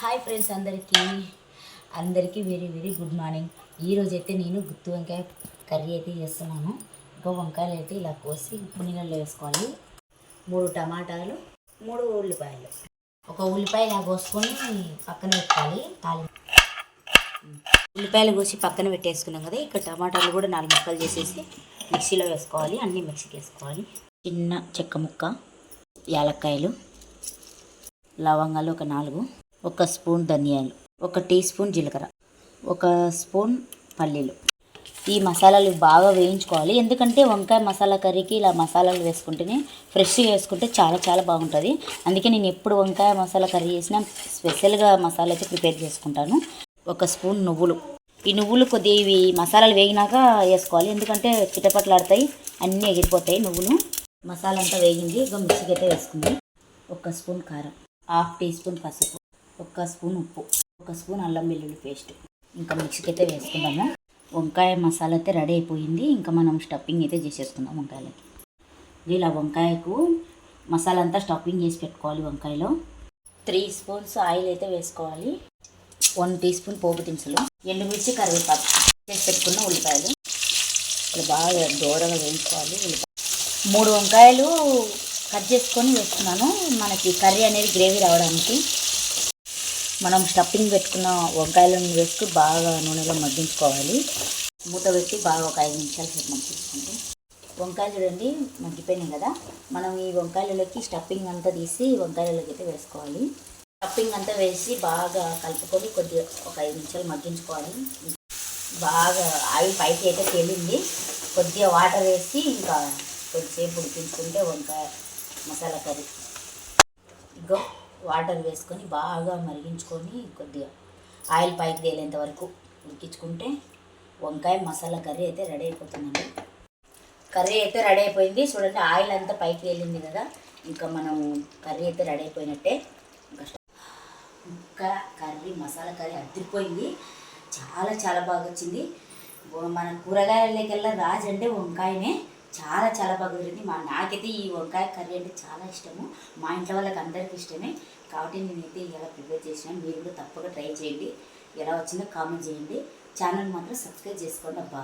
Hi friends అందరికీ. అందరికీ very very good morning. ఈరోజు అయితే నేను గుత్తి వంకాయ కర్రీ అయితే చేస్తున్నాను. ఇంకా వంకాయలు అయితే ఇలా కోసి ఉప్పు నీళ్ళలో వేసుకోవాలి. మూడు టమాటాలు మూడు ఉల్లిపాయలు. ఒక ఉల్లిపాయ ఇలా కోసుకొని పక్కన పెట్టుకోవాలి తాలి ఉల్లిపాయలు కోసి పక్కన పెట్టేసుకున్నాం కదా ఇక్కడ టమాటాలు కూడా నాలుగు ముక్కలు చేసేసి మిక్సీలో వేసుకోవాలి. అన్నీ మిక్సీకి వేసుకోవాలి. చిన్న చెక్క ముక్క యాలక్కాయలు లవంగాలు ఒక నాలుగు. ఒక స్పూన్ ధనియాలు ఒక టీ స్పూన్ జీలకర్ర ఒక స్పూన్ పల్లీలు. ఈ మసాలాలు బాగా వేయించుకోవాలి. ఎందుకంటే వంకాయ మసాలా కర్రీకి ఇలా మసాలాలు వేసుకుంటేనే ఫ్రెష్గా వేసుకుంటే చాలా చాలా బాగుంటుంది. అందుకే నేను ఎప్పుడు వంకాయ మసాలా కర్రీ చేసినా స్పెషల్గా మసాలా అయితే ప్రిపేర్ చేసుకుంటాను. ఒక స్పూన్ నువ్వులు. ఈ నువ్వులు కొద్దిగా ఇవి మసాలాలు వేగినాక వేసుకోవాలి. ఎందుకంటే చిటపట్లాడతాయి అన్నీ ఎగిరిపోతాయి నువ్వులు. మసాలా అంతా వేగింది. ఇక మిక్సీకి అయితే వేసుకుంది. ఒక స్పూన్ కారం హాఫ్ టీ స్పూన్ పసుపు. ఒక స్పూన్ ఉప్పు ఒక స్పూన్ అల్లం వెల్లుల్లి పేస్ట్. ఇంకా మిక్సీకి అయితే వేసుకుందాము. వంకాయ మసాలా అయితే రెడీ అయిపోయింది. ఇంకా మనం స్టఫింగ్ అయితే చేసేసుకుందాం వంకాయలకి. ఇలా వంకాయకు మసాలా అంతా స్టఫింగ్ చేసి పెట్టుకోవాలి వంకాయలో. త్రీ స్పూన్స్ ఆయిల్ అయితే వేసుకోవాలి. వన్ టీ స్పూన్ పోపు దినుసులు ఎండుమిర్చి కరివేపాకు చేసి పెట్టుకున్న ఉల్లిపాయలు. ఇలా బాగా దూరంగా వేయించుకోవాలి ఉల్లిపాయ. మూడు వంకాయలు కట్ చేసుకొని వేసుకున్నాను. మనకి కర్రీ అనేది గ్రేవీ రావడానికి. మనం స్టఫింగ్ పెట్టుకున్న వంకాయలను వేసుకు బాగా నూనెలో మగ్గించుకోవాలి. మూత పెట్టి బాగా ఒక ఐదు నిమిషాలు సేపు మగ్గించుకుంటే. వంకాయలు చూడండి మగ్గిపోయినాయి కదా. మనం ఈ వంకాయలలోకి స్టఫింగ్ అంతా తీసి వంకాయలలోకి అయితే వేసుకోవాలి. స్టఫింగ్ అంతా వేసి బాగా కలుపుకొని కొద్దిగా ఒక ఐదు నిమిషాలు మగ్గించుకోవాలి. బాగా ఆయిల్ పైకి అయితే తేలింది. కొద్దిగా వాటర్ వేసి ఇంకా కొద్దిసేపు ఉడికించుకుంటే వంకాయ మసాలా కర్రీ. ఇగో. వాటర్ వేసుకొని బాగా మరిగించుకొని కొద్దిగా ఆయిల్ పైకి తేలేంత వరకు ఉడికించుకుంటే వంకాయ మసాలా కర్రీ అయితే రెడీ అయిపోతుందండి. కర్రీ అయితే రెడీ అయిపోయింది. చూడండి ఆయిల్ అంతా పైకి తేలింది కదా ఇంకా మనం కర్రీ అయితే రెడీ అయిపోయినట్టే. ఇంకా కర్రీ మసాలా కర్రీ అదిరిపోయింది చాలా చాలా బాగా వచ్చింది. మన కూరగాయలకెల్లా రాజు అంటే వంకాయనే. చాలా చాలా బాగా కుదిరింది మా నాకైతే ఈ వంకాయ కర్రీ అంటే చాలా ఇష్టము. మా ఇంట్లో వాళ్ళకి అందరికీ ఇష్టమే. కాబట్టి నేనైతే ఇలా ప్రిపేర్ చేసినాను. మీరు కూడా తప్పక ట్రై చేయండి. ఎలా వచ్చిందో కామెంట్ చేయండి. ఛానల్ మాత్రం సబ్స్క్రైబ్ చేసుకోండి అబ్బా.